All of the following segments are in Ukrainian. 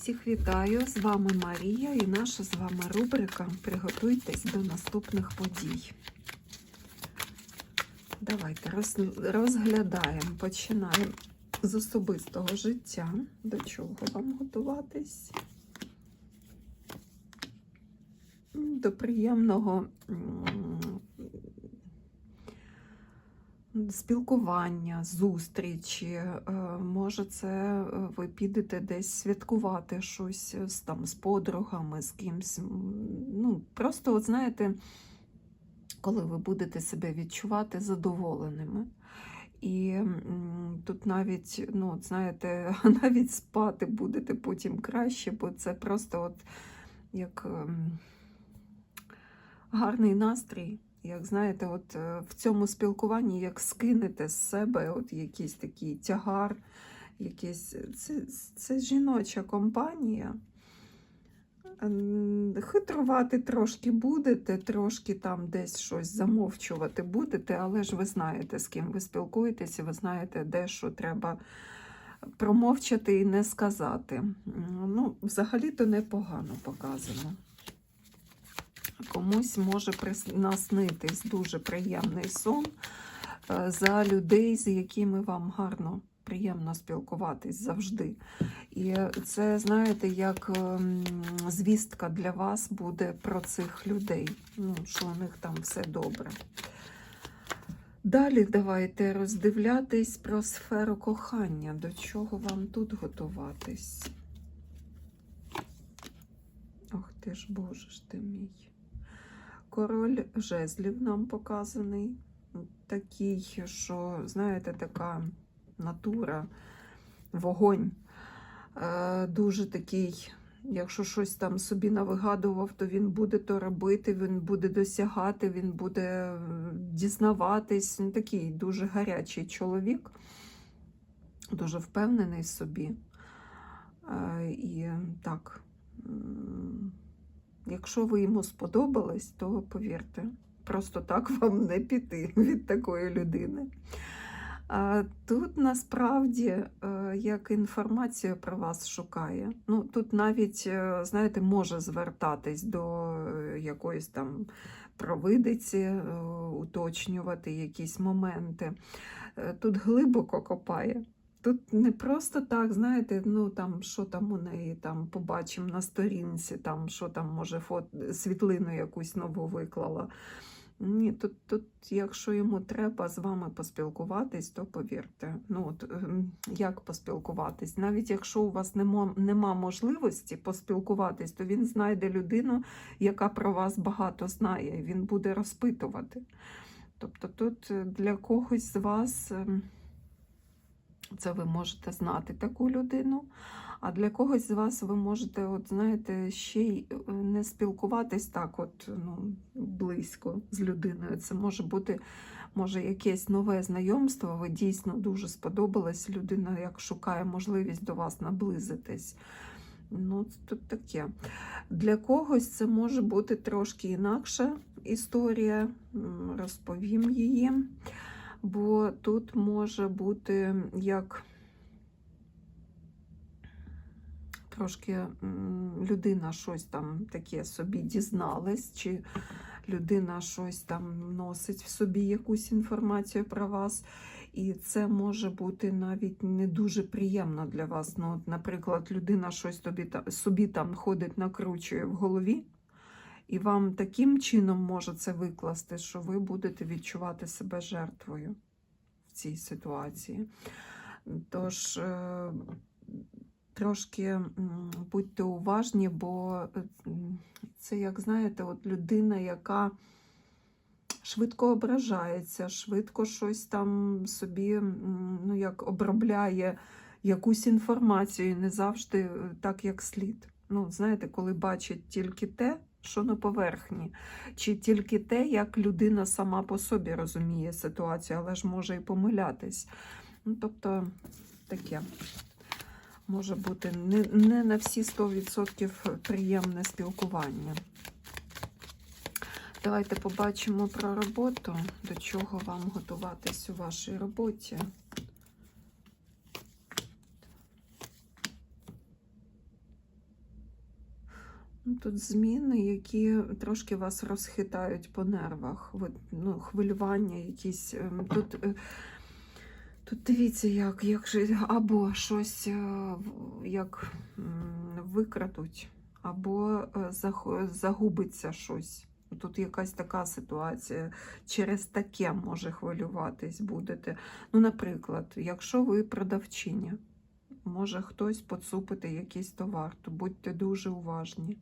Всіх вітаю! З вами Марія і наша з вами рубрика Приготуйтесь до наступних подій. Давайте розглядаємо, починаємо з особистого життя. До чого вам готуватись? До приємного спілкування, зустрічі. Е, Може, це е, ви підете десь святкувати щось з, там, з подругами, з кимсь. Ну, просто, от знаєте, коли ви будете себе відчувати задоволеними. І тут навіть, ну, знаєте, навіть спати будете потім краще, бо це просто от як ем, гарний настрій. Як знаєте, от е, в цьому спілкуванні, як скинете з себе от якийсь такий тягар, якийсь, це, це жіноча компанія. Ем, Хитрувати трошки будете, трошки там десь щось замовчувати будете, але ж ви знаєте, з ким ви спілкуєтеся, ви знаєте, де що треба промовчати і не сказати. Ну, взагалі-то непогано показано. Комусь може наснитись дуже приємний сон е, за людей, з якими вам гарно, приємно спілкуватись завжди. І це, знаєте, як ем, звістка для вас буде про цих людей, ну, що у них там все добре. Далі давайте роздивлятись про сферу кохання, до чого вам тут готуватись. Ох ти ж, Боже ж ти мій. Король жезлів нам показаний. Такий, що, знаєте, така натура, вогонь. Е, дуже такий, якщо щось там собі навигадував, то він буде то робити, він буде досягати, він буде е, дізнаватись. Він такий дуже гарячий чоловік, дуже впевнений собі. Е, і так. Якщо ви йому сподобались, то повірте, просто так вам не піти від такої людини. А тут насправді е, як інформацію про вас шукає. Ну, тут навіть, е, знаєте, може звертатись до е, якоїсь там провидиці, уточнювати якісь моменти. Тут глибоко копає. Тут не просто так, знаєте, ну там що там у неї там побачимо на сторінці, там що там може фот... світлину якусь нову виклала. Ні, тут, тут, якщо йому треба з вами поспілкуватись, то повірте. Ну от ем, як поспілкуватись? Навіть якщо у вас нема, нема можливості поспілкуватись, то він знайде людину, яка про вас багато знає, він буде розпитувати. Тобто тут е, для когось з вас. Це ви можете знати таку людину. А для когось з вас ви можете, от знаєте, ще й е, не спілкуватись так, от ну, близько з людиною. Це може бути може якесь нове знайомство. Ви дійсно дуже сподобалась. Людина як шукає можливість до вас наблизитись. Ну, тут таке. Для когось це може бути трошки інакша історія. Розповім її бо тут може бути як трошки людина щось там таке собі дізналась, чи людина щось там носить в собі якусь інформацію про вас. І це може бути навіть не дуже приємно для вас. Ну, от, наприклад, людина щось тобі, собі там ходить, накручує в голові, і вам таким чином може це викласти, що ви будете відчувати себе жертвою в цій ситуації. Тож е, трошки будьте уважні, бо е, це, як знаєте, от людина, яка швидко ображається, швидко щось там собі ну, як обробляє якусь інформацію, не завжди е, так, як слід. Ну, знаєте, коли бачить тільки те, що на поверхні, чи тільки те, як людина сама по собі розуміє ситуацію, але ж може і помилятись. Ну, тобто таке може бути не, не на всі 100% приємне спілкування. Давайте побачимо про роботу, до чого вам готуватись у вашій роботі. Тут зміни, які трошки вас розхитають по нервах. Ви, ну, хвилювання якісь. ем, Тут, е, тут дивіться, як, як або щось е, як викрадуть, або е, загубиться щось. Тут якась така ситуація, через таке може хвилюватись будете. Ну, наприклад, якщо ви продавчиня, може хтось поцупити якийсь товар, то будьте дуже уважні.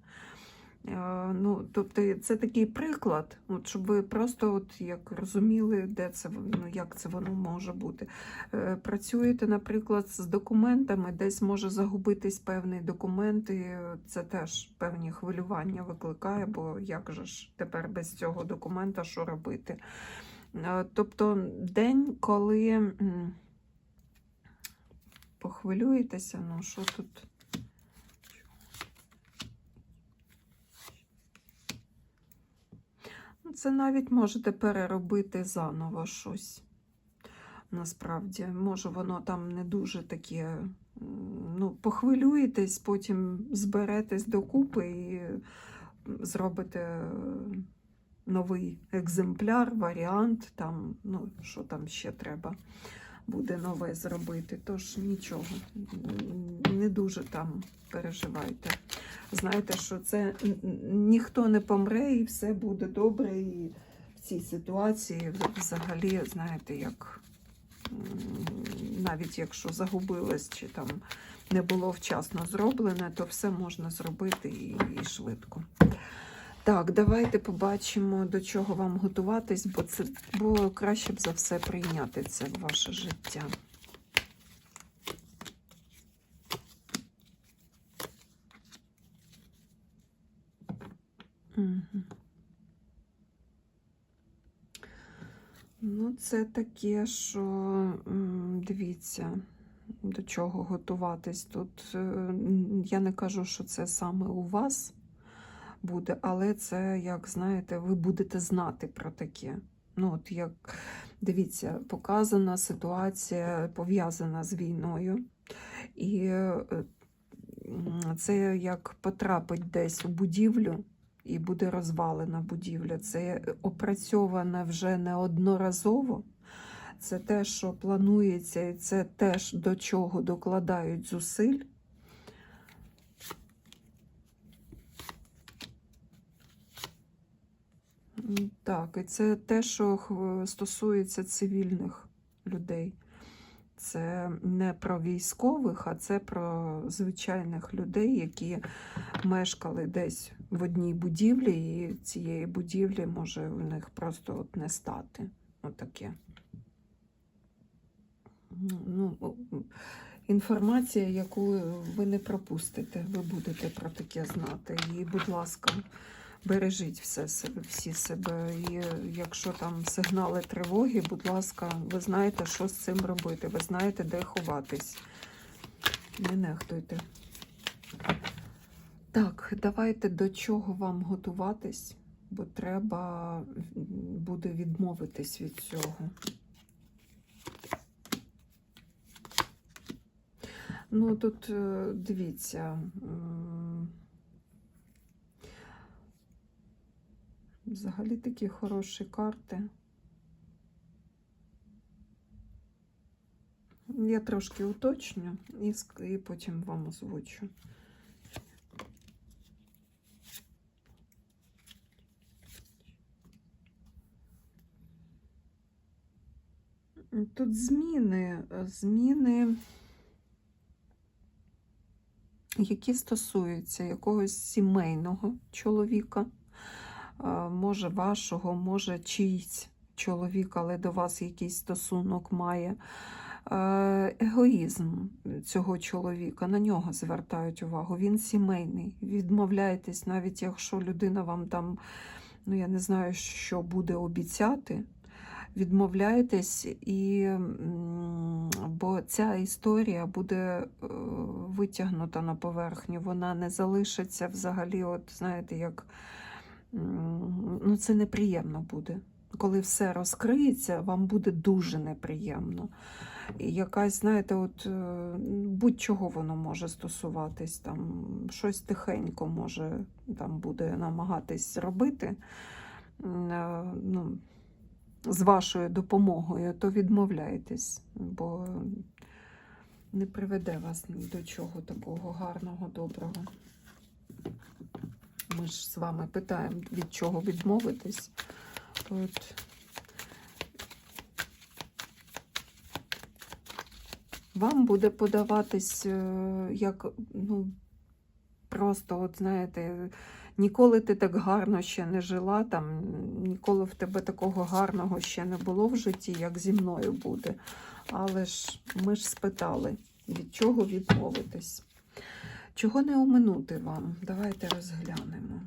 Е, Ну, тобто це такий приклад, от, щоб ви просто от як розуміли, де це ну, як це воно може бути. Е, Працюєте, наприклад, з документами, десь може загубитись певний документ, і це теж певні хвилювання викликає, бо як же ж тепер без цього документа що робити? Е, Тобто день, коли похвилюєтеся, ну що тут? Ну, Це навіть можете переробити заново щось. Насправді, може, воно там не дуже таке. Ну, похвилюєтесь, потім зберетесь докупи і зробите е, новий екземпляр, варіант, там, ну, що там ще треба буде нове зробити. Тож нічого, не дуже там переживайте. Знаєте, що це ніхто не помре і все буде добре. І в цій ситуації взагалі, знаєте, як навіть якщо загубилось чи там не було вчасно зроблене, то все можна зробити і швидко. Так, давайте побачимо, до чого вам готуватись, бо це бо краще б за все прийняти це в ваше життя. Угу. Ну, це таке, що дивіться, до чого готуватись. Тут е, я не кажу, що це саме у вас буде, але це, як знаєте, ви будете знати про таке. Ну, от як дивіться, показана ситуація пов'язана з війною. І е, це як потрапить десь у будівлю і буде розвалена будівля. Це опрацьоване вже неодноразово. Це те, що планується, і це теж до чого докладають зусиль. Так, і це те, що стосується цивільних людей. Це не про військових, а це про звичайних людей, які мешкали десь в одній будівлі, і цієї будівлі може в них просто от не стати. Отаке. Ну, інформація, яку ви не пропустите, ви будете про таке знати. І, будь ласка, бережіть все всі себе. І якщо там сигнали тривоги, будь ласка, ви знаєте, що з цим робити, ви знаєте, де ховатись. Не нехтуйте. Так, давайте до чого вам готуватись, бо треба буде відмовитись від цього. Ну, тут е, дивіться. Взагалі такі хороші карти. Я трошки уточню і, і потім вам озвучу. Тут зміни, зміни, які стосуються якогось сімейного чоловіка, може вашого, може чийсь чоловік, але до вас якийсь стосунок має. Е, Егоїзм цього чоловіка, на нього звертають увагу. Він сімейний. Відмовляєтесь, навіть якщо людина вам там, ну я не знаю, що буде обіцяти. Відмовляєтесь, і, бо ця історія буде е, витягнута на поверхню, вона не залишиться взагалі, от знаєте, як ну, це неприємно буде. Коли все розкриється, вам буде дуже неприємно. І якась, знаєте, от е, будь-чого воно може стосуватись, там щось тихенько може там буде намагатись робити. Е, Ну, з вашою допомогою, то відмовляйтесь, бо не приведе вас до чого такого гарного, доброго. Ми ж з вами питаємо, від чого відмовитись. От вам буде подаватись е, як, ну, просто, от знаєте, ніколи ти так гарно ще не жила, там, ніколи в тебе такого гарного ще не було в житті, як зі мною буде. Але ж ми ж спитали, від чого відмовитись. Чого не оминути вам? Давайте розглянемо.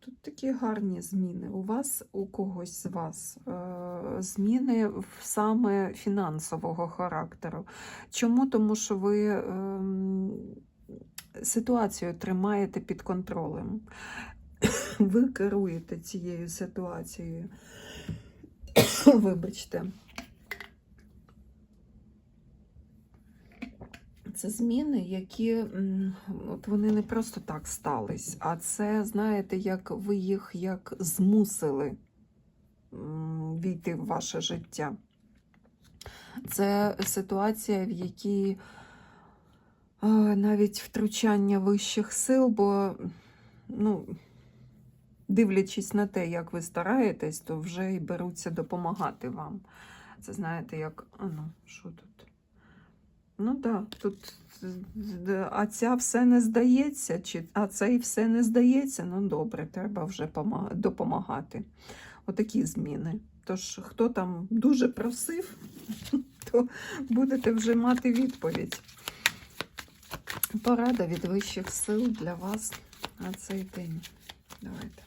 Тут такі гарні зміни. У вас, у когось з вас, е, зміни саме фінансового характеру. Чому? Тому що ви ем, ситуацію тримаєте під контролем. Ви керуєте цією ситуацією. Вибачте. Це зміни, які от вони не просто так стались, а це, знаєте, як ви їх як змусили війти в ваше життя. Це ситуація, в якій навіть втручання вищих сил, бо, ну, дивлячись на те, як ви стараєтесь, то вже й беруться допомагати вам. Це знаєте, як. Ну, що тут? Ну так, да, тут. А ця все не здається, чи а цей все не здається. Ну добре, треба вже допомагати. Отакі зміни. Тож, хто там дуже просив, то будете вже мати відповідь. Порада від вищих сил для вас на цей день. Давайте.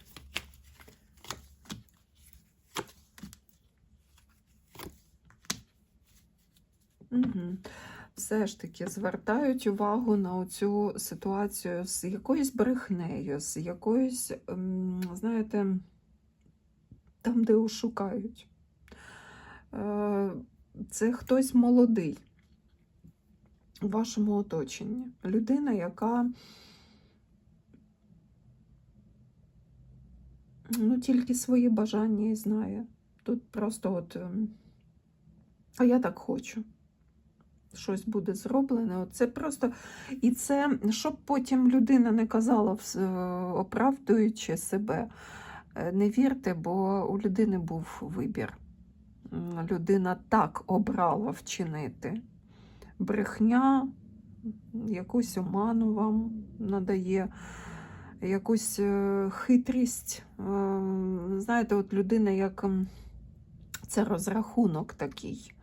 Угу. Все ж таки звертають увагу на цю ситуацію з якоюсь брехнею, з якоюсь, ем, знаєте, там, де ошукають. Е, Це хтось молодий у вашому оточенні. Людина, яка ну, тільки свої бажання і знає. Тут просто от, ем, а я так хочу. Щось буде зроблене. Це просто і це, щоб потім людина не казала, е, оправдуючи себе, е, не вірте, бо у людини був вибір. Людина так обрала вчинити. Брехня, якусь оману вам надає, якусь е, хитрість. Е, Знаєте, от людина, як це розрахунок такий.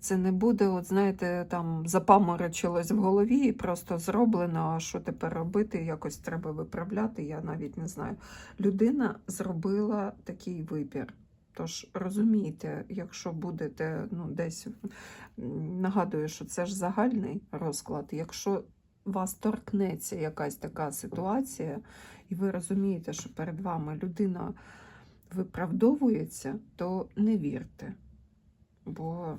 Це не буде, от знаєте, там запаморочилось в голові і просто зроблено, а що тепер робити, якось треба виправляти, я навіть не знаю. Людина зробила такий вибір. Тож розумієте, якщо будете ну, десь нагадую, що це ж загальний розклад. Якщо вас торкнеться якась така ситуація, і ви розумієте, що перед вами людина виправдовується, то не вірте. Бо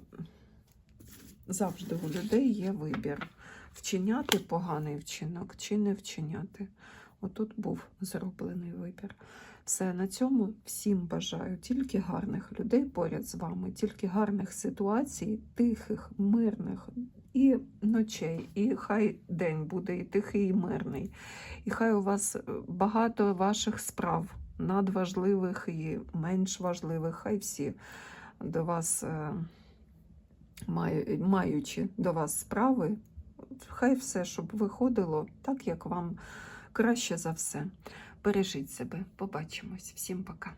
завжди у людей є вибір вчиняти поганий вчинок чи не вчиняти. Отут був зроблений вибір. Все на цьому всім бажаю тільки гарних людей поряд з вами, тільки гарних ситуацій, тихих, мирних і ночей. І хай день буде і тихий, і мирний. І хай у вас багато ваших справ, надважливих і менш важливих, хай всі до вас, е, маючи до вас справи, хай все, щоб виходило так, як вам краще за все. Бережіть себе. Побачимось. Всім пока.